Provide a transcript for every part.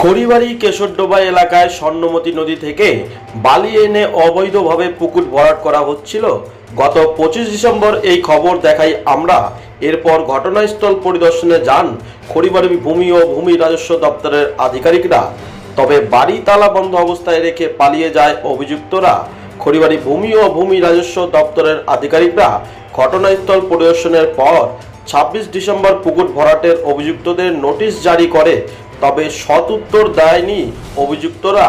খড়িবাড়ি কেশরডোবা এলাকায় স্বর্ণমতী নদী থেকে বালি এনে অবৈধভাবে পুকুর ভরাট করা হচ্ছিল। গত পঁচিশ ডিসেম্বর এই খবর দেখাই আমরা। এরপর ঘটনাস্থল পরিদর্শনে যান খড়িবাড়ি ভূমি ও ভূমি রাজস্ব দপ্তরের আধিকারিকরা। তবে বাড়ি তালা বন্ধ অবস্থায় রেখে পালিয়ে যায় অভিযুক্তরা। খড়িবাড়ি ভূমি ও ভূমি রাজস্ব দপ্তরের আধিকারিকরা ঘটনাস্থল পরিদর্শনের পর ছাব্বিশ ডিসেম্বর পুকুর ভরাটের অভিযুক্তদের নোটিশ জারি করে তবে সৎ উত্তর দেয়নি অভিযুক্তরা।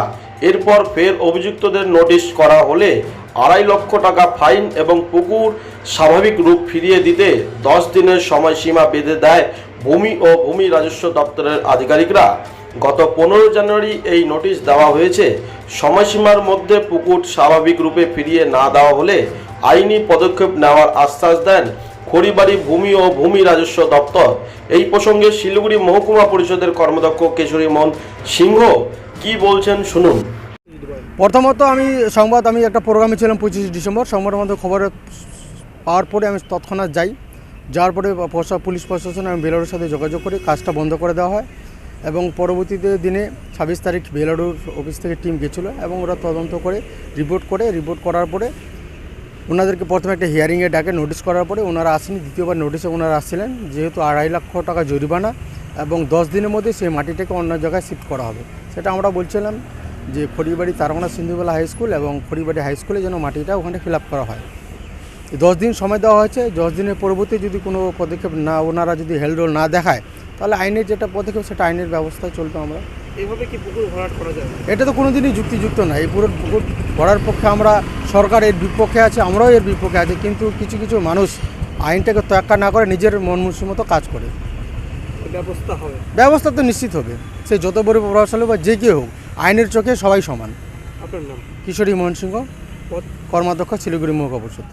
এরপর ফের অভিযুক্তদের নোটিশ করা হলে আড়াই লক্ষ টাকা ফাইন এবং পুকুর স্বাভাবিক রূপ ফিরিয়ে দিতে দশ দিনের সময়সীমা বেঁধে দেয় ভূমি ও ভূমি রাজস্ব দপ্তরের আধিকারিকরা। গত পনেরো জানুয়ারি এই নোটিশ দেওয়া হয়েছে, সময়সীমার মধ্যে পুকুর স্বাভাবিক রূপে ফিরিয়ে না দেওয়া হলে আইনি পদক্ষেপ নেওয়ার আশ্বাস দেন খড়িবাড়ি ভূমি ও ভূমি রাজস্ব দপ্তর। এই প্রসঙ্গে শিলিগুড়ি মহকুমা পরিষদের কর্মদক্ষ কেশরী মোহন সিংহ কি বলছেন শুনুন। প্রথমত আমি সংবাদ, আমি একটা প্রোগ্রামে ছিলাম পঁচিশে ডিসেম্বর। সংবাদের মধ্যে খবর পাওয়ার পরে আমি তৎক্ষণাৎ যাই। যাওয়ার পরে পুলিশ প্রশাসন এবং বেলারুর সাথে যোগাযোগ করে কাজটা বন্ধ করে দেওয়া হয় এবং পরবর্তীতে দিনে ছাব্বিশ তারিখ বেলারুর অফিস থেকে টিম গেছিল এবং ওরা তদন্ত করে, রিপোর্ট করে, রিপোর্ট করার পরে ওনাদেরকে প্রথমে একটা হিয়ারিংয়ে ডাকে নোটিশ করার পরে ওনারা আসেনি, দ্বিতীয়বার নোটিশে ওনারা আসছিলেন যেহেতু আড়াই লক্ষ টাকা জরিমানা এবং দশ দিনের মধ্যে সেই মাটিটাকে অন্য জায়গায় শিফট করা হবে। সেটা আমরা বলছিলাম যে খড়িবাড়ি তারমানা সিন্ধুবেলা হাই স্কুল এবং খড়িবাড়ি হাই স্কুলে যেন মাটিটা ওখানে ফিল করা হয়। দশ দিন সময় দেওয়া হয়েছে, দশ দিনের পরবর্তী যদি কোনো পদক্ষেপ না, ওনারা যদি হেলডোল না দেখায়, তাহলে আইনের যেটা পদক্ষেপ সেটা আইনের ব্যবস্থায় চলবে আমরা। এইভাবে কি পুকুর ভরাট করা যায়? এটা তো কোনো দিনই যুক্তিযুক্ত না। এই পুরো পুকুর করার পক্ষে আমরা সরকার এর বিপক্ষে আছে আমরাও এর বিপক্ষে আছি কিন্তু কিছু কিছু মানুষ আইনটাকে তোয়াক্কা না করে নিজের মন মুসি মতো কাজ করে। ব্যবস্থা হবে। ব্যবস্থা তো নিশ্চিত হবে। সে যত বড় প্রভাবশালী বা যে কেউ হোক আইনের চোখে সবাই সমান। আপনার নাম? কিশোরী মোহন সিংহ কর্মাধ্যক্ষ শিলিগুড়ি মহকুমা পরিষদ।